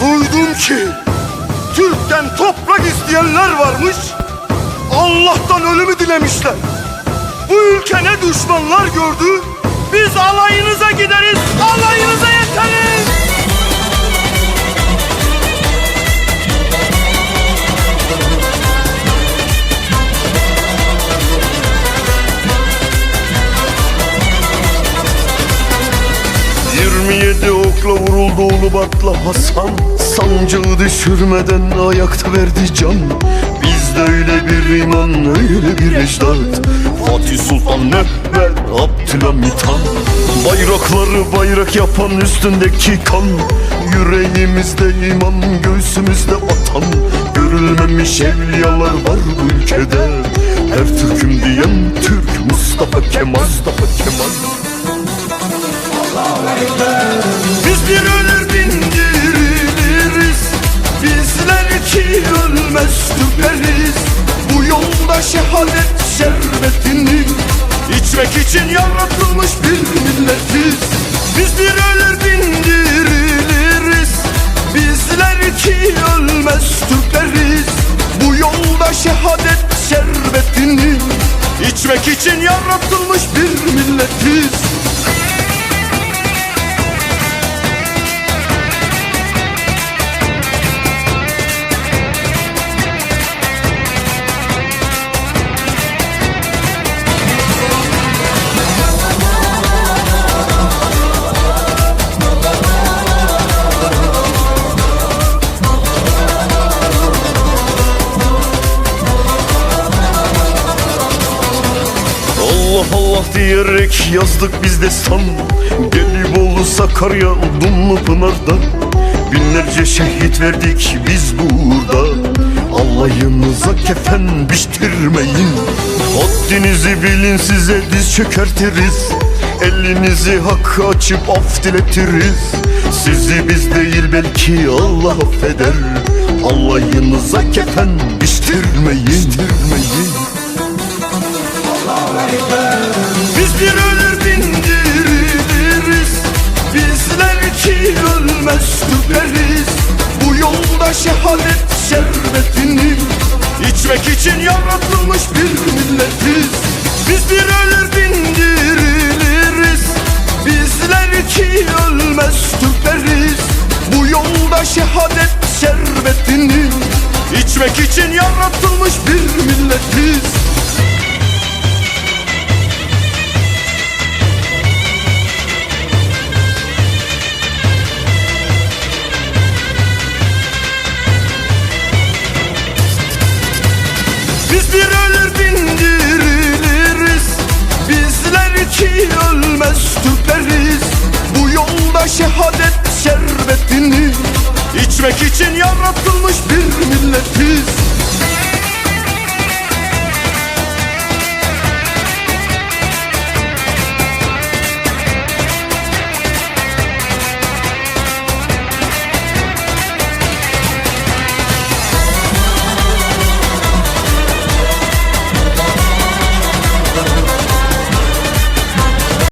Duydum ki Türk'ten toprak isteyenler varmış. Allah'tan ölümü dilemişler. Bu ülke ne düşmanlar gördü. Biz alayınıza gideriz, alayınıza 27 okla vuruldu Ulubat'la Hasan. Sancığı düşürmeden ayakta verdi can. Bizde öyle bir iman öyle bir ecdat. Fatih Sultan Mehmet Abdülhamit Han Bayrakları bayrak yapan üstündeki kan. Yüreğimizde iman göğsümüzde vatan. Görülmemiş evliyalar var bu ülkede. Her Türk'üm diyen Türk Mustafa Kemal. Mustafa Kemal biz bir ölür bin diriliriz Bizler ki ölmez Türkleriz Bu yolda şehadet şerbetini içmek için yaratılmış bir milletiz. Biz bir ölür bin diriliriz Bizler ki ölmez Türkleriz Bu yolda şehadet şerbetini içmek için yaratılmış bir milletiz Allah Allah diyerek yazdık biz destan Gelibolu Sakarya Dumlu Pınar'da Binlerce şehit verdik biz burada. Alayınıza kefen biçtirmeyin. Haddinizi bilin size diz çökertiriz. Elinizi hakkı açıp af diletiriz. Sizi biz değil belki Allah affeder. Alayınıza kefen biçtirmeyin, biçtirmeyin. Biz şehadet şerbetini içmek için yaratılmış bir milletiz. Biz bir ölür bin diriliriz Bizler ki ölmez Türkleriz Bu yolda şehadet şerbetini içmek için yaratılmış bir milletiz bir ölür bin diriliriz Bizler ki ölmez Türkleriz Bu yolda şehadet şerbetini içmek için yaratılmış bir milletiz